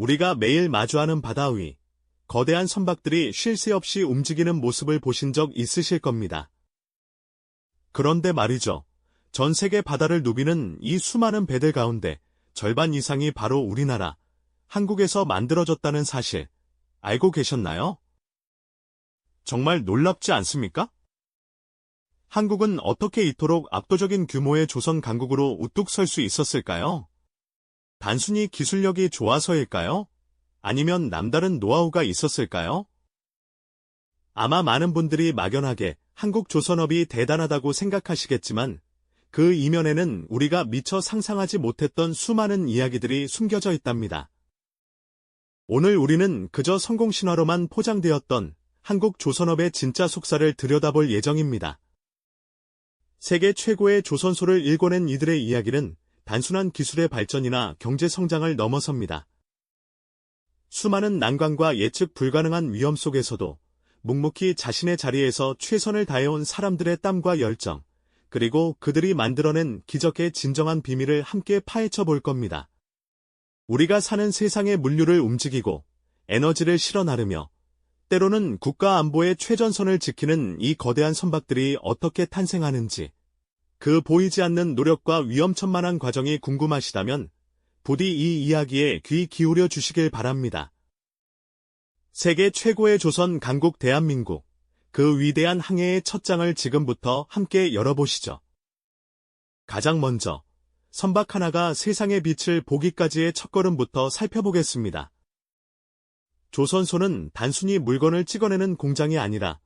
우리가 매일 마주하는 바다 위, 거대한 선박들이 쉴 새 없이 움직이는 모습을 보신 적 있으실 겁니다. 그런데 말이죠. 전 세계 바다를 누비는 이 수많은 배들 가운데 절반 이상이 바로 우리나라, 한국에서 만들어졌다는 사실, 알고 계셨나요? 정말 놀랍지 않습니까? 한국은 어떻게 이토록 압도적인 규모의 조선 강국으로 우뚝 설 수 있었을까요? 단순히 기술력이 좋아서일까요? 아니면 남다른 노하우가 있었을까요? 아마 많은 분들이 막연하게 한국 조선업이 대단하다고 생각하시겠지만 그 이면에는 우리가 미처 상상하지 못했던 수많은 이야기들이 숨겨져 있답니다. 오늘 우리는 그저 성공 신화로만 포장되었던 한국 조선업의 진짜 속살을 들여다볼 예정입니다. 세계 최고의 조선소를 일궈낸 이들의 이야기는 단순한 기술의 발전이나 경제 성장을 넘어섭니다. 수많은 난관과 예측 불가능한 위험 속에서도 묵묵히 자신의 자리에서 최선을 다해온 사람들의 땀과 열정, 그리고 그들이 만들어낸 기적의 진정한 비밀을 함께 파헤쳐 볼 겁니다. 우리가 사는 세상의 물류를 움직이고 에너지를 실어 나르며 때로는 국가 안보의 최전선을 지키는 이 거대한 선박들이 어떻게 탄생하는지 그 보이지 않는 노력과 위험천만한 과정이 궁금하시다면 부디 이 이야기에 귀 기울여 주시길 바랍니다. 세계 최고의 조선 강국 대한민국 그 위대한 항해의 첫 장을 지금부터 함께 열어보시죠. 가장 먼저 선박 하나가 세상의 빛을 보기까지의 첫걸음부터 살펴보겠습니다. 조선소는 단순히 물건을 찍어내는 공장이 아니라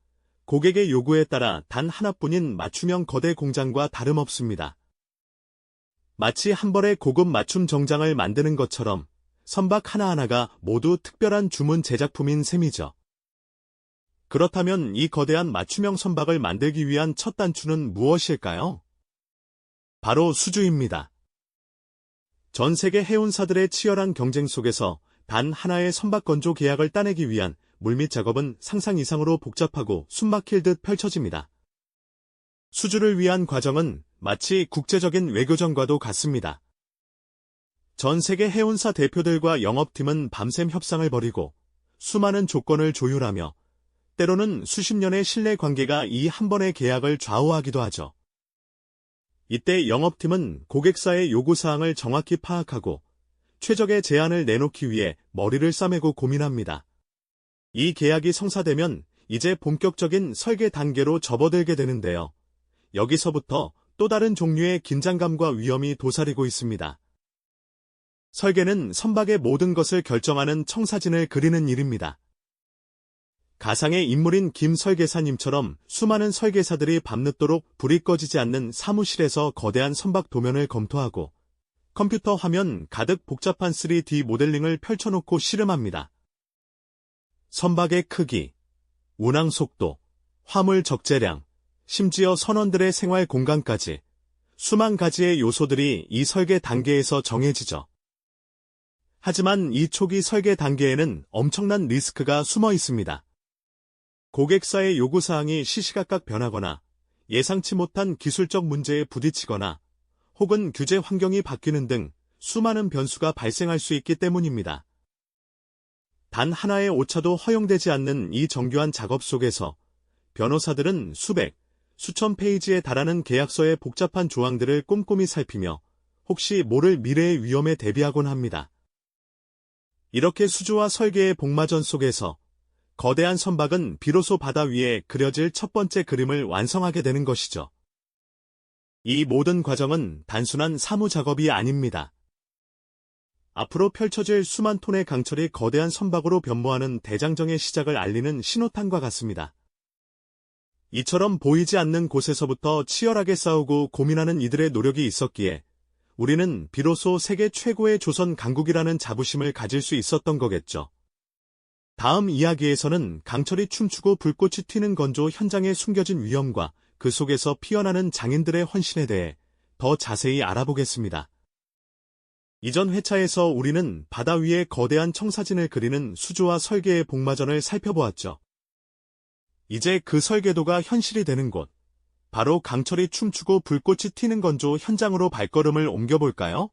고객의 요구에 따라 단 하나뿐인 맞춤형 거대 공장과 다름없습니다. 마치 한 벌의 고급 맞춤 정장을 만드는 것처럼 선박 하나하나가 모두 특별한 주문 제작품인 셈이죠. 그렇다면 이 거대한 맞춤형 선박을 만들기 위한 첫 단추는 무엇일까요? 바로 수주입니다. 전 세계 해운사들의 치열한 경쟁 속에서 단 하나의 선박 건조 계약을 따내기 위한 물밑 작업은 상상 이상으로 복잡하고 숨막힐 듯 펼쳐집니다. 수주를 위한 과정은 마치 국제적인 외교전과도 같습니다. 전 세계 해운사 대표들과 영업팀은 밤샘 협상을 벌이고 수많은 조건을 조율하며 때로는 수십 년의 신뢰 관계가 이 한 번의 계약을 좌우하기도 하죠. 이때 영업팀은 고객사의 요구사항을 정확히 파악하고 최적의 제안을 내놓기 위해 머리를 싸매고 고민합니다. 이 계약이 성사되면 이제 본격적인 설계 단계로 접어들게 되는데요. 여기서부터 또 다른 종류의 긴장감과 위험이 도사리고 있습니다. 설계는 선박의 모든 것을 결정하는 청사진을 그리는 일입니다. 가상의 인물인 김 설계사님처럼 수많은 설계사들이 밤늦도록 불이 꺼지지 않는 사무실에서 거대한 선박 도면을 검토하고 컴퓨터 화면 가득 복잡한 3D 모델링을 펼쳐놓고 씨름합니다. 선박의 크기, 운항 속도, 화물 적재량, 심지어 선원들의 생활 공간까지 수만 가지의 요소들이 이 설계 단계에서 정해지죠. 하지만 이 초기 설계 단계에는 엄청난 리스크가 숨어 있습니다. 고객사의 요구사항이 시시각각 변하거나 예상치 못한 기술적 문제에 부딪히거나 혹은 규제 환경이 바뀌는 등 수많은 변수가 발생할 수 있기 때문입니다. 단 하나의 오차도 허용되지 않는 이 정교한 작업 속에서 변호사들은 수백, 수천 페이지에 달하는 계약서의 복잡한 조항들을 꼼꼼히 살피며 혹시 모를 미래의 위험에 대비하곤 합니다. 이렇게 수주와 설계의 복마전 속에서 거대한 선박은 비로소 바다 위에 그려질 첫 번째 그림을 완성하게 되는 것이죠. 이 모든 과정은 단순한 사무 작업이 아닙니다. 앞으로 펼쳐질 수만 톤의 강철이 거대한 선박으로 변모하는 대장정의 시작을 알리는 신호탄과 같습니다. 이처럼 보이지 않는 곳에서부터 치열하게 싸우고 고민하는 이들의 노력이 있었기에 우리는 비로소 세계 최고의 조선 강국이라는 자부심을 가질 수 있었던 거겠죠. 다음 이야기에서는 강철이 춤추고 불꽃이 튀는 건조 현장에 숨겨진 위험과 그 속에서 피어나는 장인들의 헌신에 대해 더 자세히 알아보겠습니다. 이전 회차에서 우리는 바다 위에 거대한 청사진을 그리는 수조와 설계의 복마전을 살펴보았죠. 이제 그 설계도가 현실이 되는 곳, 바로 강철이 춤추고 불꽃이 튀는 건조 현장으로 발걸음을 옮겨볼까요?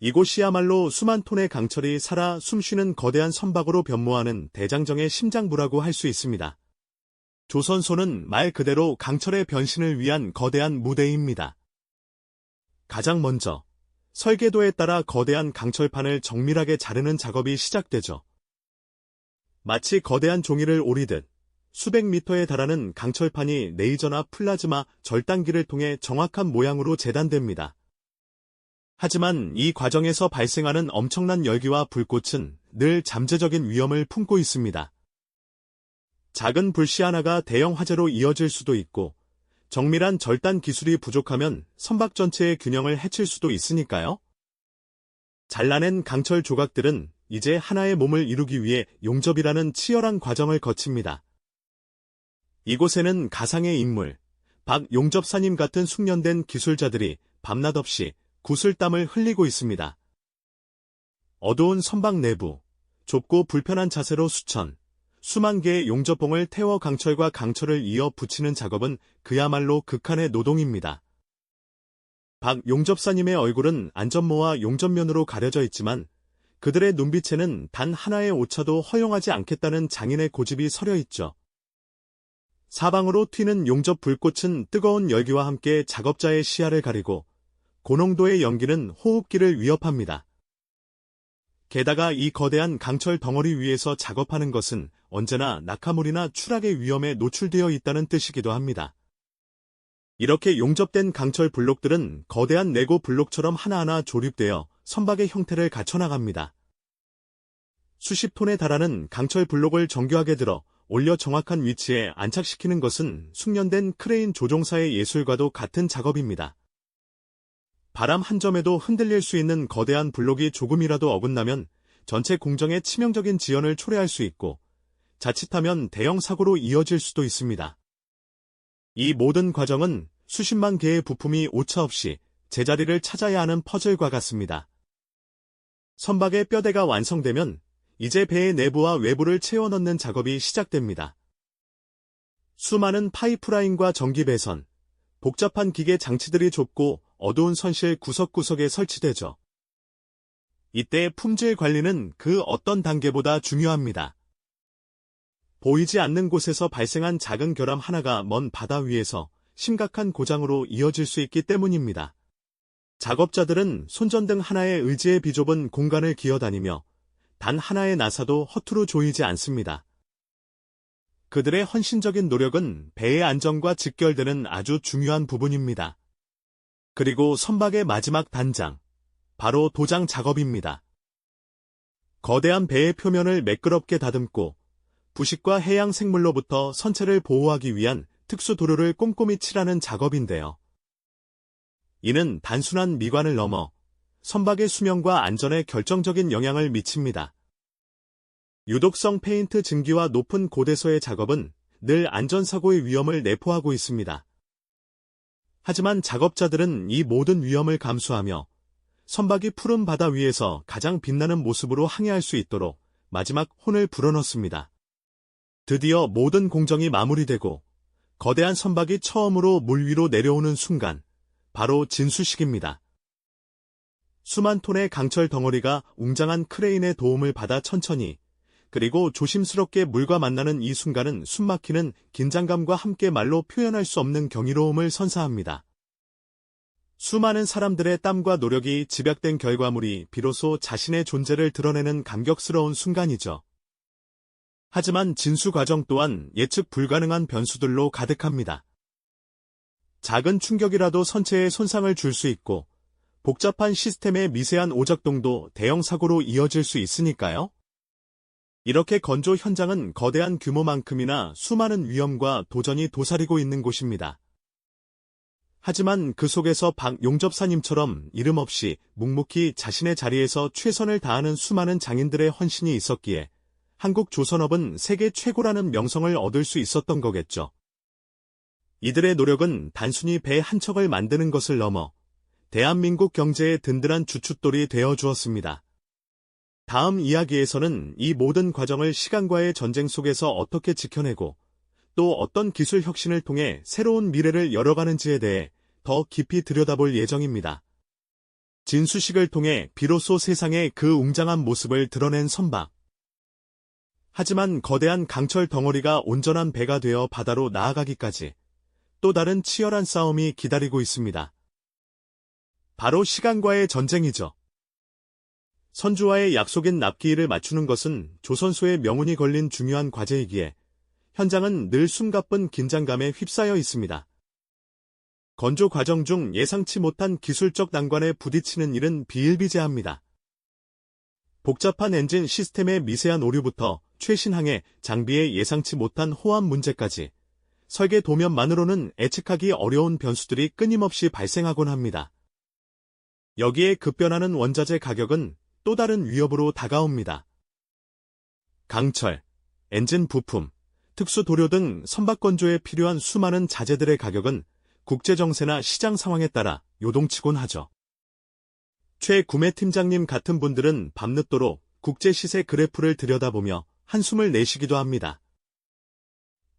이곳이야말로 수만 톤의 강철이 살아 숨쉬는 거대한 선박으로 변모하는 대장정의 심장부라고 할 수 있습니다. 조선소는 말 그대로 강철의 변신을 위한 거대한 무대입니다. 가장 먼저 설계도에 따라 거대한 강철판을 정밀하게 자르는 작업이 시작되죠. 마치 거대한 종이를 오리듯 수백 미터에 달하는 강철판이 레이저나 플라즈마 절단기를 통해 정확한 모양으로 재단됩니다. 하지만 이 과정에서 발생하는 엄청난 열기와 불꽃은 늘 잠재적인 위험을 품고 있습니다. 작은 불씨 하나가 대형 화재로 이어질 수도 있고 정밀한 절단 기술이 부족하면 선박 전체의 균형을 해칠 수도 있으니까요. 잘라낸 강철 조각들은 이제 하나의 몸을 이루기 위해 용접이라는 치열한 과정을 거칩니다. 이곳에는 가상의 인물, 박용접사님 같은 숙련된 기술자들이 밤낮 없이 구슬땀을 흘리고 있습니다. 어두운 선박 내부, 좁고 불편한 자세로 수천, 수만 개의 용접봉을 태워 강철과 강철을 이어 붙이는 작업은 그야말로 극한의 노동입니다. 박 용접사님의 얼굴은 안전모와 용접면으로 가려져 있지만 그들의 눈빛에는 단 하나의 오차도 허용하지 않겠다는 장인의 고집이 서려 있죠. 사방으로 튀는 용접 불꽃은 뜨거운 열기와 함께 작업자의 시야를 가리고 고농도의 연기는 호흡기를 위협합니다. 게다가 이 거대한 강철 덩어리 위에서 작업하는 것은 언제나 낙하물이나 추락의 위험에 노출되어 있다는 뜻이기도 합니다. 이렇게 용접된 강철 블록들은 거대한 레고 블록처럼 하나하나 조립되어 선박의 형태를 갖춰나갑니다. 수십 톤에 달하는 강철 블록을 정교하게 들어 올려 정확한 위치에 안착시키는 것은 숙련된 크레인 조종사의 예술과도 같은 작업입니다. 바람 한 점에도 흔들릴 수 있는 거대한 블록이 조금이라도 어긋나면 전체 공정에 치명적인 지연을 초래할 수 있고 자칫하면 대형 사고로 이어질 수도 있습니다. 이 모든 과정은 수십만 개의 부품이 오차없이 제자리를 찾아야 하는 퍼즐과 같습니다. 선박의 뼈대가 완성되면 이제 배의 내부와 외부를 채워 넣는 작업이 시작됩니다. 수많은 파이프라인과 전기 배선, 복잡한 기계 장치들이 좁고 어두운 선실 구석구석에 설치되죠. 이때 품질 관리는 그 어떤 단계보다 중요합니다. 보이지 않는 곳에서 발생한 작은 결함 하나가 먼 바다 위에서 심각한 고장으로 이어질 수 있기 때문입니다. 작업자들은 손전등 하나에 의지의 비좁은 공간을 기어다니며 단 하나의 나사도 허투루 조이지 않습니다. 그들의 헌신적인 노력은 배의 안전과 직결되는 아주 중요한 부분입니다. 그리고 선박의 마지막 단장, 바로 도장 작업입니다. 거대한 배의 표면을 매끄럽게 다듬고 부식과 해양 생물로부터 선체를 보호하기 위한 특수 도료를 꼼꼼히 칠하는 작업인데요. 이는 단순한 미관을 넘어 선박의 수명과 안전에 결정적인 영향을 미칩니다. 유독성 페인트 증기와 높은 고대서의 작업은 늘 안전사고의 위험을 내포하고 있습니다. 하지만 작업자들은 이 모든 위험을 감수하며 선박이 푸른 바다 위에서 가장 빛나는 모습으로 항해할 수 있도록 마지막 혼을 불어넣습니다. 드디어 모든 공정이 마무리되고 거대한 선박이 처음으로 물 위로 내려오는 순간 바로 진수식입니다. 수만 톤의 강철 덩어리가 웅장한 크레인의 도움을 받아 천천히 그리고 조심스럽게 물과 만나는 이 순간은 숨막히는 긴장감과 함께 말로 표현할 수 없는 경이로움을 선사합니다. 수많은 사람들의 땀과 노력이 집약된 결과물이 비로소 자신의 존재를 드러내는 감격스러운 순간이죠. 하지만 진수 과정 또한 예측 불가능한 변수들로 가득합니다. 작은 충격이라도 선체에 손상을 줄 수 있고 복잡한 시스템의 미세한 오작동도 대형 사고로 이어질 수 있으니까요. 이렇게 건조 현장은 거대한 규모만큼이나 수많은 위험과 도전이 도사리고 있는 곳입니다. 하지만 그 속에서 박용접사님처럼 이름 없이 묵묵히 자신의 자리에서 최선을 다하는 수많은 장인들의 헌신이 있었기에 한국 조선업은 세계 최고라는 명성을 얻을 수 있었던 거겠죠. 이들의 노력은 단순히 배 한 척을 만드는 것을 넘어 대한민국 경제의 든든한 주춧돌이 되어 주었습니다. 다음 이야기에서는 이 모든 과정을 시간과의 전쟁 속에서 어떻게 지켜내고 또 어떤 기술 혁신을 통해 새로운 미래를 열어가는지에 대해 더 깊이 들여다볼 예정입니다. 진수식을 통해 비로소 세상에 그 웅장한 모습을 드러낸 선박. 하지만 거대한 강철 덩어리가 온전한 배가 되어 바다로 나아가기까지 또 다른 치열한 싸움이 기다리고 있습니다. 바로 시간과의 전쟁이죠. 선주와의 약속인 납기일을 맞추는 것은 조선소의 명운이 걸린 중요한 과제이기에 현장은 늘 숨가쁜 긴장감에 휩싸여 있습니다. 건조 과정 중 예상치 못한 기술적 난관에 부딪히는 일은 비일비재합니다. 복잡한 엔진 시스템의 미세한 오류부터 최신 항해 장비의 예상치 못한 호환 문제까지 설계 도면만으로는 예측하기 어려운 변수들이 끊임없이 발생하곤 합니다. 여기에 급변하는 원자재 가격은 또 다른 위협으로 다가옵니다. 강철, 엔진 부품, 특수 도료 등 선박 건조에 필요한 수많은 자재들의 가격은 국제 정세나 시장 상황에 따라 요동치곤 하죠. 최 구매팀장님 같은 분들은 밤늦도록 국제 시세 그래프를 들여다보며 한숨을 내쉬기도 합니다.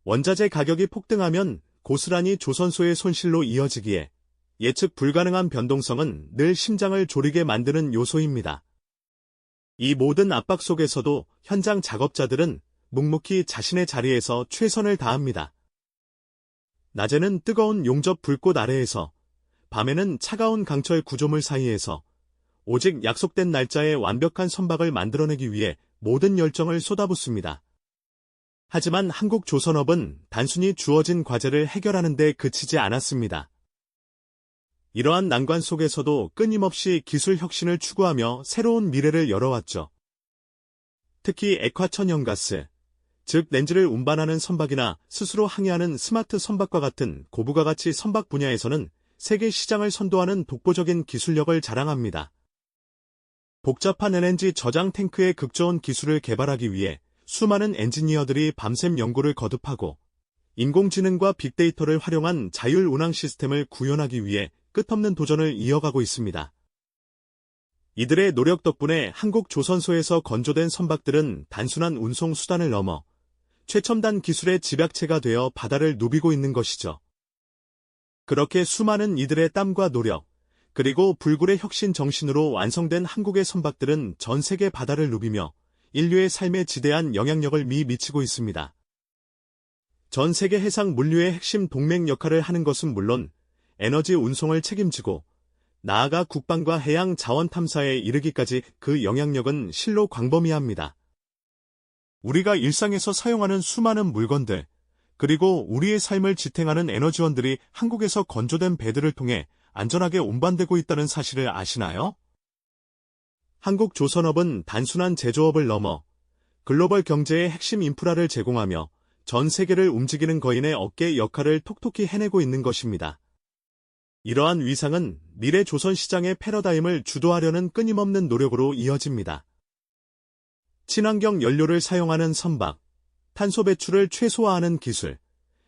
원자재 가격이 폭등하면 고스란히 조선소의 손실로 이어지기에 예측 불가능한 변동성은 늘 심장을 졸이게 만드는 요소입니다. 이 모든 압박 속에서도 현장 작업자들은 묵묵히 자신의 자리에서 최선을 다합니다. 낮에는 뜨거운 용접 불꽃 아래에서, 밤에는 차가운 강철 구조물 사이에서 오직 약속된 날짜에 완벽한 선박을 만들어내기 위해 모든 열정을 쏟아붓습니다. 하지만 한국 조선업은 단순히 주어진 과제를 해결하는 데 그치지 않았습니다. 이러한 난관 속에서도 끊임없이 기술 혁신을 추구하며 새로운 미래를 열어왔죠. 특히 액화천연가스, 즉 렌즈를 운반하는 선박이나 스스로 항해하는 스마트 선박과 같은 고부가가치 선박 분야에서는 세계 시장을 선도하는 독보적인 기술력을 자랑합니다. 복잡한 LNG 저장 탱크의 극저온 기술을 개발하기 위해 수많은 엔지니어들이 밤샘 연구를 거듭하고 인공지능과 빅데이터를 활용한 자율 운항 시스템을 구현하기 위해 끝없는 도전을 이어가고 있습니다. 이들의 노력 덕분에 한국 조선소에서 건조된 선박들은 단순한 운송 수단을 넘어 최첨단 기술의 집약체가 되어 바다를 누비고 있는 것이죠. 그렇게 수많은 이들의 땀과 노력, 그리고 불굴의 혁신 정신으로 완성된 한국의 선박들은 전 세계 바다를 누비며 인류의 삶에 지대한 영향력을 미 미치고 있습니다. 전 세계 해상 물류의 핵심 동맹 역할을 하는 것은 물론 에너지 운송을 책임지고 나아가 국방과 해양 자원 탐사에 이르기까지 그 영향력은 실로 광범위합니다. 우리가 일상에서 사용하는 수많은 물건들, 그리고 우리의 삶을 지탱하는 에너지원들이 한국에서 건조된 배들을 통해 안전하게 운반되고 있다는 사실을 아시나요? 한국 조선업은 단순한 제조업을 넘어 글로벌 경제의 핵심 인프라를 제공하며 전 세계를 움직이는 거인의 어깨 역할을 톡톡히 해내고 있는 것입니다. 이러한 위상은 미래 조선 시장의 패러다임을 주도하려는 끊임없는 노력으로 이어집니다. 친환경 연료를 사용하는 선박, 탄소 배출을 최소화하는 기술,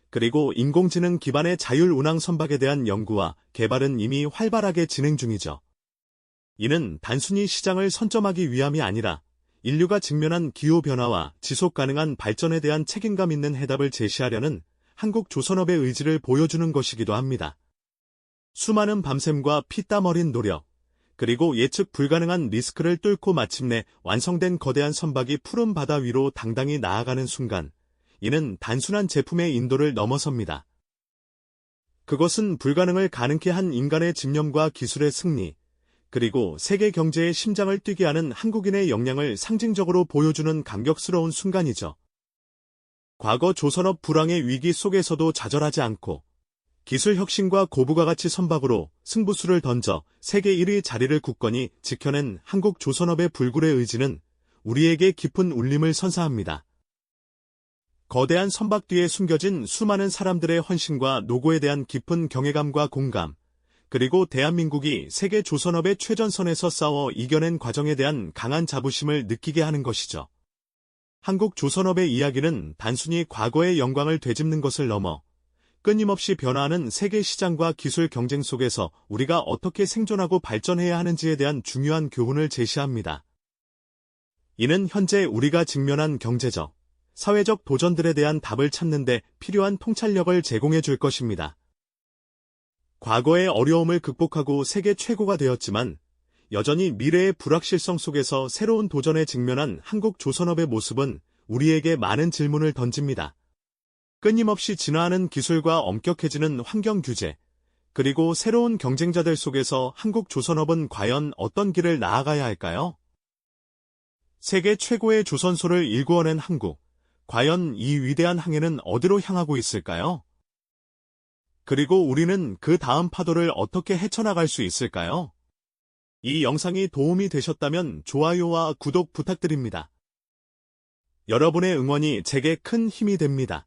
그리고 인공지능 기반의 자율 운항 선박에 대한 연구와 개발은 이미 활발하게 진행 중이죠. 이는 단순히 시장을 선점하기 위함이 아니라 인류가 직면한 기후변화와 지속 가능한 발전에 대한 책임감 있는 해답을 제시하려는 한국 조선업의 의지를 보여주는 것이기도 합니다. 수많은 밤샘과 피땀 어린 노력, 그리고 예측 불가능한 리스크를 뚫고 마침내 완성된 거대한 선박이 푸른 바다 위로 당당히 나아가는 순간, 이는 단순한 제품의 인도를 넘어섭니다. 그것은 불가능을 가능케 한 인간의 집념과 기술의 승리, 그리고 세계 경제의 심장을 뛰게 하는 한국인의 역량을 상징적으로 보여주는 감격스러운 순간이죠. 과거 조선업 불황의 위기 속에서도 좌절하지 않고 기술 혁신과 고부가 가치 선박으로 승부수를 던져 세계 1위 자리를 굳건히 지켜낸 한국 조선업의 불굴의 의지는 우리에게 깊은 울림을 선사합니다. 거대한 선박 뒤에 숨겨진 수많은 사람들의 헌신과 노고에 대한 깊은 경외감과 공감, 그리고 대한민국이 세계 조선업의 최전선에서 싸워 이겨낸 과정에 대한 강한 자부심을 느끼게 하는 것이죠. 한국 조선업의 이야기는 단순히 과거의 영광을 되짚는 것을 넘어 끊임없이 변화하는 세계 시장과 기술 경쟁 속에서 우리가 어떻게 생존하고 발전해야 하는지에 대한 중요한 교훈을 제시합니다. 이는 현재 우리가 직면한 경제적, 사회적 도전들에 대한 답을 찾는 데 필요한 통찰력을 제공해 줄 것입니다. 과거의 어려움을 극복하고 세계 최고가 되었지만 여전히 미래의 불확실성 속에서 새로운 도전에 직면한 한국 조선업의 모습은 우리에게 많은 질문을 던집니다. 끊임없이 진화하는 기술과 엄격해지는 환경 규제, 그리고 새로운 경쟁자들 속에서 한국 조선업은 과연 어떤 길을 나아가야 할까요? 세계 최고의 조선소를 일구어낸 한국, 과연 이 위대한 항해는 어디로 향하고 있을까요? 그리고 우리는 그 다음 파도를 어떻게 헤쳐나갈 수 있을까요? 이 영상이 도움이 되셨다면 좋아요와 구독 부탁드립니다. 여러분의 응원이 제게 큰 힘이 됩니다.